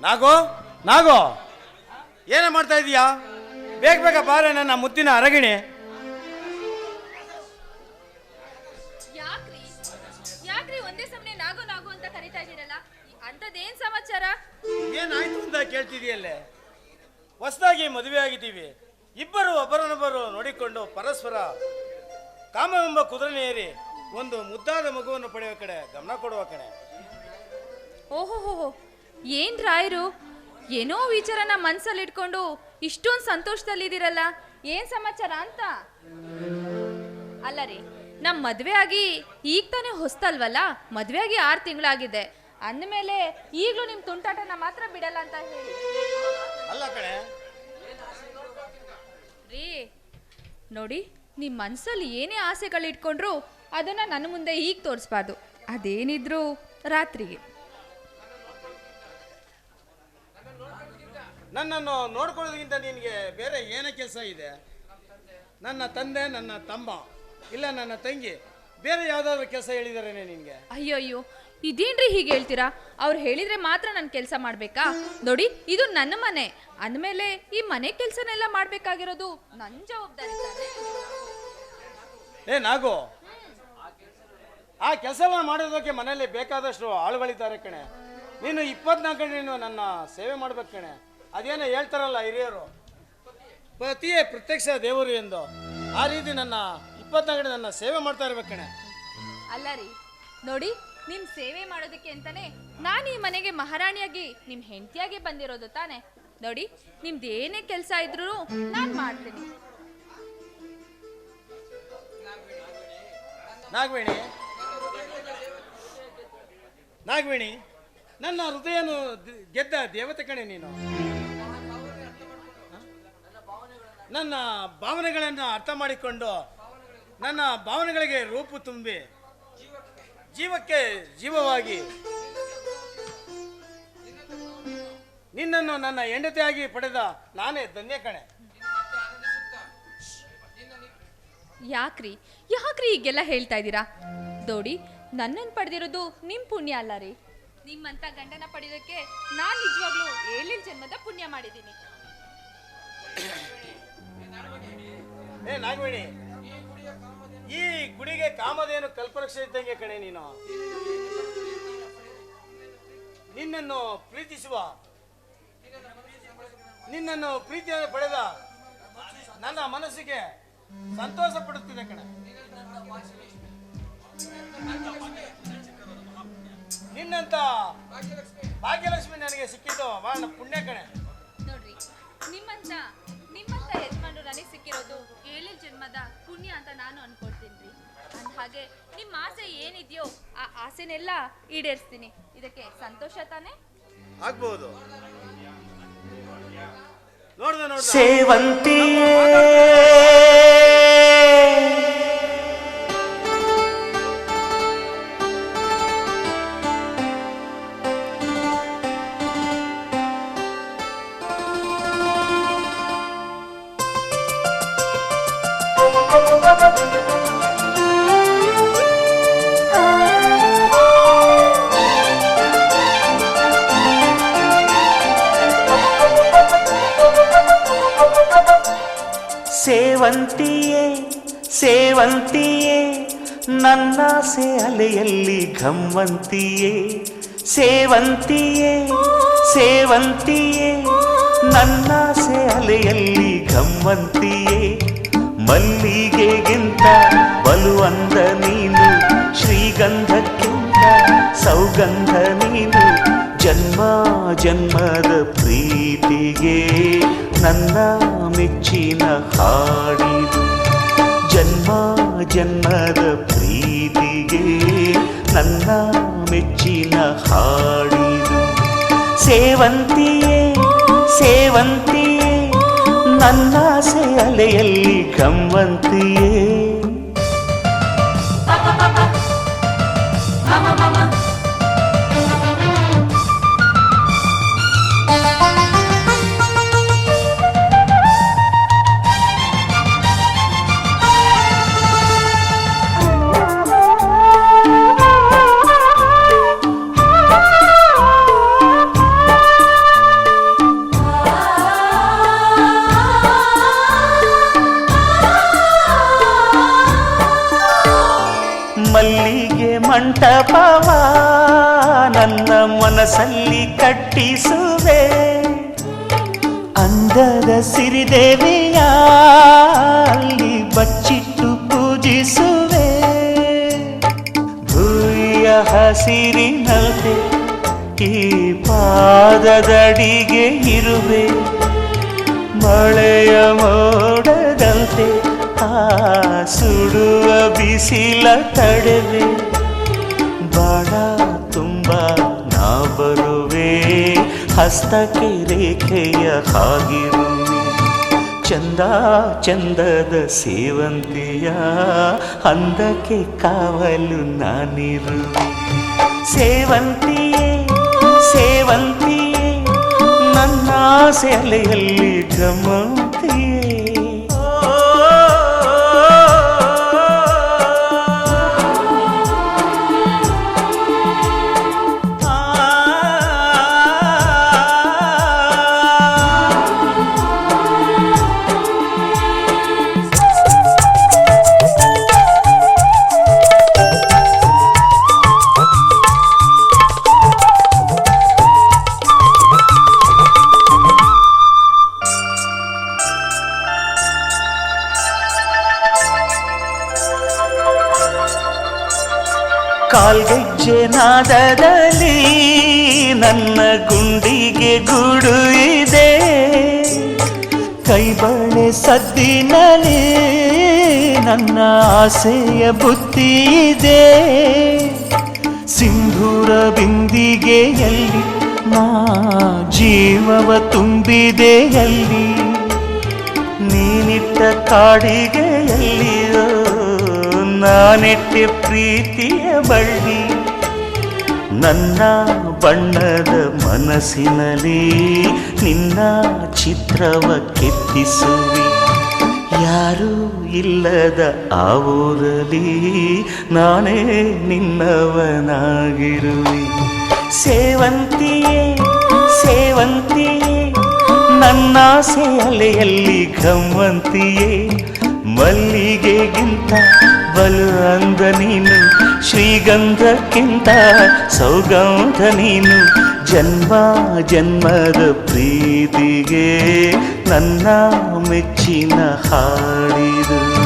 ನಾಗೋ ನಾಗೋ. ಏನೇ ಮಾಡ್ತಾ ಇದೀಯಾ? ಬೇಗ ಬೇಗ ಬಾರೆ ನನ್ನ ಮುತ್ತಿನ ಅರಗಿಣಿ. ಯಾಕ್ರಿ? ಯಾಕ್ರಿ ಒಂದೇ ಸಮನೆ ನಾಗೋ ನಾಗು ಅಂತ ಕರಿತಾ ಇದೀರಲ್ಲ ಅಂತದೇನ್ ಸಮಾಚಾರ? ಏನಾಯ್ತು ಅಂತ ಕೇಳ್ತಿದೀಯಲ್ಲೇ ಹೊಸದಾಗಿ ಮದುವೆ ಆಗಿದ್ದೀವಿ. ಇಬ್ಬರು ಒಬ್ಬರನ್ನೊಬ್ಬರು ನೋಡಿಕೊಂಡು ಪರಸ್ಪರ ಕಾಮವೆಂಬ ಕುದುರೆ ಏರಿ ಒಂದು ಮುದ್ದಾದ ಮಗುವನ್ನು ಪಡೆಯುವ ಕಡೆ ಗಮನ ಕೊಡುವ ಕಡೆ ಓಹೋ ಏನ್ ರಾಯರು? ಏನೋ ವಿಚಾರನ ಮನ್ಸಲ್ಲಿ ಇಟ್ಕೊಂಡು ಇಷ್ಟೊಂದು ಸಂತೋಷದಲ್ಲಿದ್ದೀರಲ್ಲ ಏನ್ ಸಮಾಚಾರ ಅಂತ? ಅಲ್ಲ ರೀ ನಮ್ ಮದ್ವೆ ಆಗಿ ಈಗ ತಾನೇ ಹೊಸ್ತಲ್ವಲ್ಲ? ಮದ್ವೆ ಆಗಿ ಆರು ತಿಂಗಳಾಗಿದೆ. ಅಂದಮೇಲೆ ಈಗಲೂ ನಿಮ್ ತುಂಟಾಟನ ಮಾತ್ರ ಬಿಡಲ್ಲ ಅಂತ ಹೇಳಿ. ಅಲ್ಲ ಕಣೆ. ರೀ ನೋಡಿ ನಿಮ್ಮ ಮನಸ್ಸಲ್ಲಿ ಏನೇ ಆಸೆಗಳು ಇಟ್ಕೊಂಡ್ರು ಅದನ್ನ ನನ್ನ ಮುಂದೆ ಈಗ ತೋರಿಸ್ಬಾರ್ದು. ಅದೇನಿದ್ರು ರಾತ್ರಿಗೆ. ನನ್ನನ್ನು ನೋಡ್ಕೊಳ್ಳೋದಕ್ಕಿಂತ ನಿನಗೆ ಬೇರೆ ಏನೇ ಕೆಲಸ ಇದೆ? ನನ್ನ ತಂದೆ ನನ್ನ ತಮ್ಮ ಇಲ್ಲ ನನ್ನ ತಂಗಿ ಬೇರೆ ಯಾವ್ದಾದ್ರು ಕೆಲಸ ಹೇಳಿದಾರೇನೆ ನಿನಗೆ? ಅಯ್ಯೋ ಅಯ್ಯೋ ಇದೇನ್ರಿ ಹೀಗೆ ಹೇಳ್ತೀರಾ? ಅವ್ರು ಹೇಳಿದ್ರೆ ಮಾತ್ರ ನಾನು ಕೆಲಸ ಮಾಡ್ಬೇಕಾ? ನೋಡಿ ಇದು ನನ್ನ ಮನೆ. ಅಂದಮೇಲೆ ಈ ಮನೆ ಕೆಲಸನೆಲ್ಲ ಮಾಡ್ಬೇಕಾಗಿರೋದು ನನ್ನ ಜವಾಬ್ದಾರಿ ಏ ನಾಗು! ಆ ಕೆಲಸ ಎಲ್ಲ ಮಾಡೋದಕ್ಕೆ ಮನೆಯಲ್ಲಿ ಬೇಕಾದಷ್ಟು ಆಳುಗಳಿದ್ದಾರೆ ಕಣೆ. ನೀನು ಇಪ್ಪತ್ನಾಲ್ಕು ಗಂಟೆ ನೀನು ನನ್ನ ಸೇವೆ ಮಾಡ್ಬೇಕು ಕಣೆ. ಅದೇನೋ ಹೇಳ್ತಾರಲ್ಲ ಹಿರಿಯರು? ಪತಿಯೇ ಪ್ರತ್ಯಕ್ಷ ದೇವರು ಎಂದು. ಆ ರೀತಿ ನನ್ನ ಇಪ್ಪತ್ನಾಲ್ಕು ಗಂಟೆ ನನ್ನ ಸೇವೆ ಮಾಡ್ತಾ ಇರ್ಬೇಕಣೆ ಕಣೆ. ಅಲ್ಲ ರೀ ನೋಡಿ ನಿಮ್ ಸೇವೆ ಮಾಡೋದಕ್ಕೆ ಅಂತಾನೆ ನಾನು ಈ ಮನೆಗೆ ಮಹಾರಾಣಿಯಾಗಿ ನಿಮ್ ಹೆಂಡತಿಯಾಗಿ ಬಂದಿರೋದು ತಾನೆ. ನೋಡಿ ನಿಮ್ದು ಏನೇ ಕೆಲಸ ಇದ್ರೂ ನಾನು ಮಾಡ್ತೀನಿ. ನಾಗವೇಣಿ ನಾಗವೇಣಿ ನನ್ನ ಹೃದಯನು ಗೆದ್ದ ದೇವತೆ ಕಣೆ ನೀನು. ನನ್ನ ಭಾವನೆಗಳನ್ನು ಅರ್ಥ ಮಾಡಿಕೊಂಡು ನನ್ನ ಭಾವನೆಗಳಿಗೆ ರೂಪು ತುಂಬಿ ಜೀವಕ್ಕೆ ಜೀವವಾಗಿ ನಿನ್ನನ್ನು ನನ್ನ ಹೆಂಡತಿಯಾಗಿ ಪಡೆದ ನಾನೇ ಧನ್ಯ ಕಣೆ. ಯಾಕ್ರಿ? ಯಾಕ್ರಿ ಈಗೆಲ್ಲ ಹೇಳ್ತಾ ಇದ್ದೀರಾ? ದೋಡಿ, ನನ್ನನ್ನು ಪಡೆದಿರೋದು ನಿಮ್ಮ ಪುಣ್ಯ ಅಲ್ಲ ರೀ. ನಿಮ್ಮಂತ ಗಂಡನ ಪಡೆಯೋದಕ್ಕೆ ನಾನು ನಿಜವಾಗ್ಲೂ ಏಳಿನ ಜನ್ಮದ ಪುಣ್ಯ ಮಾಡಿದ್ದೀನಿ. ಏ, ನಾಗವೇಣಿ. ಈ ಗುಡಿಗೆ ಕಾಮಧೇನು ಕಲ್ಪರಕ್ಷೆ ಇದ್ದಂಗೆ ಕಣೆ ನೀನು. ನಿನ್ನನ್ನು ಪ್ರೀತಿಸುವ, ನಿನ್ನನ್ನು ಪ್ರೀತಿಯನ್ನು ಪಡೆದ ನನ್ನ ಮನಸ್ಸಿಗೆ ಸಂತೋಷ ಪಡುತ್ತಿದೆ ಕಣೆ. ನಿನ್ನಂತ ಭಾಗ್ಯಲಕ್ಷ್ಮಿ ನನಗೆ ಸಿಕ್ಕಿದ್ದು ಬಹಳ ಪುಣ್ಯ ಕಣೆ. ನೋಡ್ರಿ, ನಿಮ್ಮಂತ ನಿಮ್ಮಂತ ಯಜಮಾನರು ನನಗೆ ಸಿಕ್ಕಿರೋದು ಏಳೇಳು ಜನ್ಮದ ಪುಣ್ಯ ಅಂತ ನಾನು ಅನ್ಕೊಳ್ತೀನಿ ರೀ. ಅಂದ ಹಾಗೆ ನಿಮ್ಮ ಆಸೆ ಏನಿದೆಯೋ ಆ ಆಸೆನೆಲ್ಲ ಈಡೇರಿಸ್ತೀನಿ. ಇದಕ್ಕೆ ಸಂತೋಷ ತಾನೇ? ಆಗ್ಬಹುದು ನೋಡ್ದೆ ಸೇವಂತಿಯೇ ಸೇವಂತಿಯೇ ನನ್ನ ನನ್ನಾಸೆ ಅಲೆಯಲ್ಲಿ ಘಮ್ಮಂತಿಯೇ ಸೇವಂತಿಯೇ ಸೇವಂತಿಯೇ, ನನ್ನಾಸೆ ಅಲೆಯಲ್ಲಿ ಘಮ್ಮಂತಿಯೇ ಮಲ್ಲಿಗೆಗಿಂತ ಬಲುವಂದ ನೀನು, ಶ್ರೀಗಂಧಕ್ಕಿಂತ ಸೌಗಂಧ ನೀನು ಜನ್ಮ ಜನ್ಮದ ಪ್ರೀತಿಗೆ ನನ್ನ ಮೆಚ್ಚಿನ ಹಾಡಿದು ಜನ್ಮ ಜನ್ಮದ ಪ್ರೀತಿಗೆ ನನ್ನ ಮೆಚ್ಚಿನ ಹಾಡಿದು ಸೇವಂತಿಯೇ ಸೇವಂತಿಯೇ, ನನ್ನ ಅಲೆಯಲ್ಲಿ ಗಮ್ಮಂತಿಯೇ ಮಂಟಪವ ನನ್ನ ಮನಸ್ಸಲ್ಲಿ ಕಟ್ಟಿಸುವೆ. ಅಂದದ ಸಿರಿದೇವಿಯ, ಅಲ್ಲಿ ಬಚ್ಚಿಟ್ಟು ಪೂಜಿಸುವೆ. ಭೂಯ ಹಸಿರಿನಲ್ತೆ ಈ ಪಾದದಡಿಗೆ ಇರುವೆ. ಮಳೆಯ ಮೋಡದಂತೆ ಆ ಸುಡುವ ಬಿಸಿಲ ತಡೆವೆ. ಬಾಳ ತುಂಬ ನಾ ಬರುವೆ ಹಸ್ತಕ್ಕೆ ರೇಖೆಯ ಹಾಗಿರುವೆ ಚಂದ ಚಂದದ ಸೇವಂತಿಯ ಅಂದಕ್ಕೆ ಕಾವಲು ನಾನಿರು. ಸೇವಂತಿಯೇ ಸೇವಂತಿಯೇ ನನ್ನ ಸೆಲೆಯಲ್ಲಿ ಗಮಂತಿಯೇ ಕಾಲ್ಗೆಜ್ಜೆ ನಾದದಲ್ಲಿ ನನ್ನ ಗುಂಡಿಗೆ ಗುಡು ಇದೆ. ಕೈಬಳೆ ಸದ್ದಿನಲ್ಲಿ ನನ್ನ ಆಸೆಯ ಬುತ್ತಿ ಇದೆ. ಸಿಂಧೂರ ಬಿಂದಿಗೆಯಲ್ಲಿ ನಾ ಜೀವವ ತುಂಬಿದೆಯಲ್ಲಿ ನೀನಿಟ್ಟ ಕಾಡಿಗೆಯಲ್ಲಿಯೋ ನಾನಿಟ್ಟೆ ಪ್ರೀತಿಯ ಬಳ್ಳಿ. ನನ್ನ ಬಣ್ಣದ ಮನಸ್ಸಿನಲ್ಲಿ ನಿನ್ನ ಚಿತ್ರವ ಕೆತ್ತಿಸುವಿ. ಯಾರೂ ಇಲ್ಲದ ಆ ಊರಲ್ಲಿ ನಾನೇ ನಿನ್ನವನಾಗಿರುವೆ. ಸೇವಂತಿಯೇ ಸೇವಂತಿಯೇ ನನ್ನ ಸೇಲೆಯಲ್ಲಿ ಗಮ್ಮಂತಿಯೇ ಮಲ್ಲಿಗೆಗಿಂತ ಬಲು ಅಂದ ನೀನು ಶ್ರೀಗಂಧಕ್ಕಿಂತ ಸೌಗಂಧ ನೀನು. ಜನ್ಮ ಜನ್ಮದ ಪ್ರೀತಿಗೆ ನನ್ನ ಮೆಚ್ಚಿನ ಹಾಡಿದು.